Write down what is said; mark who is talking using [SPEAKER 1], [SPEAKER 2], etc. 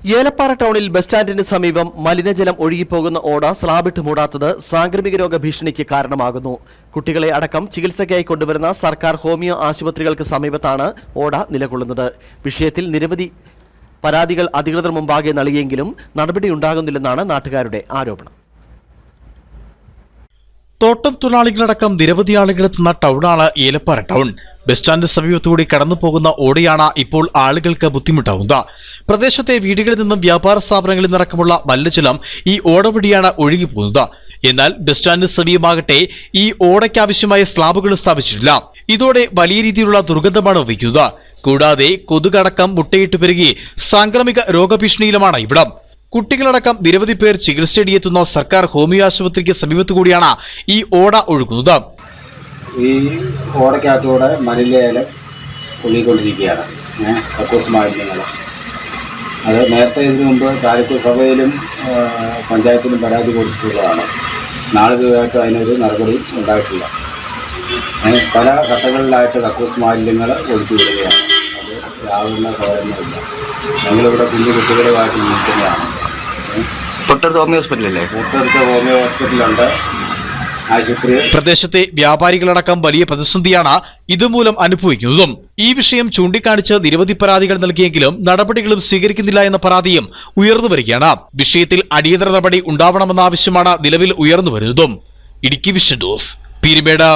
[SPEAKER 1] ഏലപ്പാറ ടൗണിൽ ബസ് സ്റ്റാൻഡിന് സമീപം മലിനജലം ഒഴുകിപ്പോകുന്ന ഓട സ്ലാബിട്ട് മൂടാത്തത് സാംക്രമിക രോഗ ഭീഷണിക്ക് കാരണമാകുന്നു. കുട്ടികളെ അടക്കം ചികിത്സയ്ക്കായി കൊണ്ടുവരുന്ന സർക്കാർ ഹോമിയോ ആശുപത്രികൾക്ക് സമീപത്താണ് ഓട നിലകൊള്ളുന്നത്. വിഷയത്തിൽ നിരവധി പരാതികൾ അധികൃതർ മുമ്പാകെ നൽകിയെങ്കിലും നടപടിയുണ്ടാകുന്നില്ലെന്നാണ് നാട്ടുകാരുടെ ആരോപണം.
[SPEAKER 2] തോട്ടം തൊഴിലാളികളടക്കം നിരവധി ആളുകളെത്തുന്ന ടൗണാണ് ഏലപ്പാറ ടൗൺ. ബസ് സ്റ്റാൻഡ് സമീപത്തുകൂടി കടന്നു പോകുന്ന ഓടയാണ് ഇപ്പോൾ ആളുകൾക്ക് ബുദ്ധിമുട്ടാവുന്നത്. പ്രദേശത്തെ വീടുകളിൽ നിന്നും വ്യാപാര സ്ഥാപനങ്ങളിൽ നിന്നടക്കമുള്ള മല്ലജലം ഈ ഓടവഴിയാണ് ഒഴുകിപ്പോകുന്നത്. എന്നാൽ ബസ് സ്റ്റാൻഡ് സമീപമാകട്ടെ ഈ ഓടയ്ക്കാവശ്യമായ സ്ലാബുകൾ സ്ഥാപിച്ചിട്ടില്ല. ഇതോടെ വലിയ രീതിയിലുള്ള ദുർഗന്ധമാണ് വഹിക്കുന്നത് കൂടാതെ കൊതുകടക്കം മുട്ടയിട്ട് പെരുകി സാംക്രമിക രോഗഭീഷണിയിലുമാണ് ഇവിടം. കുട്ടികളടക്കം നിരവധി പേർ ചികിത്സയിലെത്തുന്ന സർക്കാർ ഹോമിയോ ആശുപത്രിക്ക് സമീപത്തു കൂടിയാണ് ഈ ഓട ഒഴുകുന്നത്.
[SPEAKER 3] ഈ ഓടയ്ക്കകത്തൂടെ മലിലേലം ഒഴുകിക്കൊണ്ടിരിക്കുകയാണ് കക്കൂസ് മാലിന്യങ്ങൾ. അത് നേരത്തെ ഇതിനു മുമ്പ് താലൂക്ക് സഭയിലും പഞ്ചായത്തിലും പരാതി കൊടുത്തിട്ടുള്ളതാണ്. നാളെ ദിവസമായിട്ട് അതിനൊരു നടപടി ഉണ്ടായിട്ടില്ല. പല ഘട്ടങ്ങളിലായിട്ട് കക്കൂസ് മാലിന്യങ്ങൾ ഒഴുക്കി വിടുകയാണ്. അത് രാവിലെ കാര്യങ്ങളുമില്ല ഞങ്ങളിവിടെ കുഞ്ഞു കുട്ടികളുമായിട്ട് നിൽക്കുന്നതാണ്.
[SPEAKER 4] തൊട്ടടുത്ത് ഹോമിയോ ഹോസ്പിറ്റലല്ലേ?
[SPEAKER 3] തൊട്ടടുത്ത ഹോമിയോ ഹോസ്പിറ്റലുണ്ട്. ആശുപത്രി.
[SPEAKER 2] പ്രദേശത്തെ വ്യാപാരികളടക്കം വലിയ പ്രതിസന്ധിയാണ് ഇതുമൂലം അനുഭവിക്കുന്നതും. ഈ വിഷയം ചൂണ്ടിക്കാണിച്ച് നിരവധി പരാതികൾ നൽകിയെങ്കിലും നടപടികളും സ്വീകരിക്കുന്നില്ല എന്ന പരാതിയും ഉയർന്നു വരികയാണ്. വിഷയത്തിൽ അടിയന്തര നടപടി ഉണ്ടാവണമെന്ന ആവശ്യമാണ് നിലവിൽ ഉയർന്നു വരുന്നതും. Idukki vision news Peermade.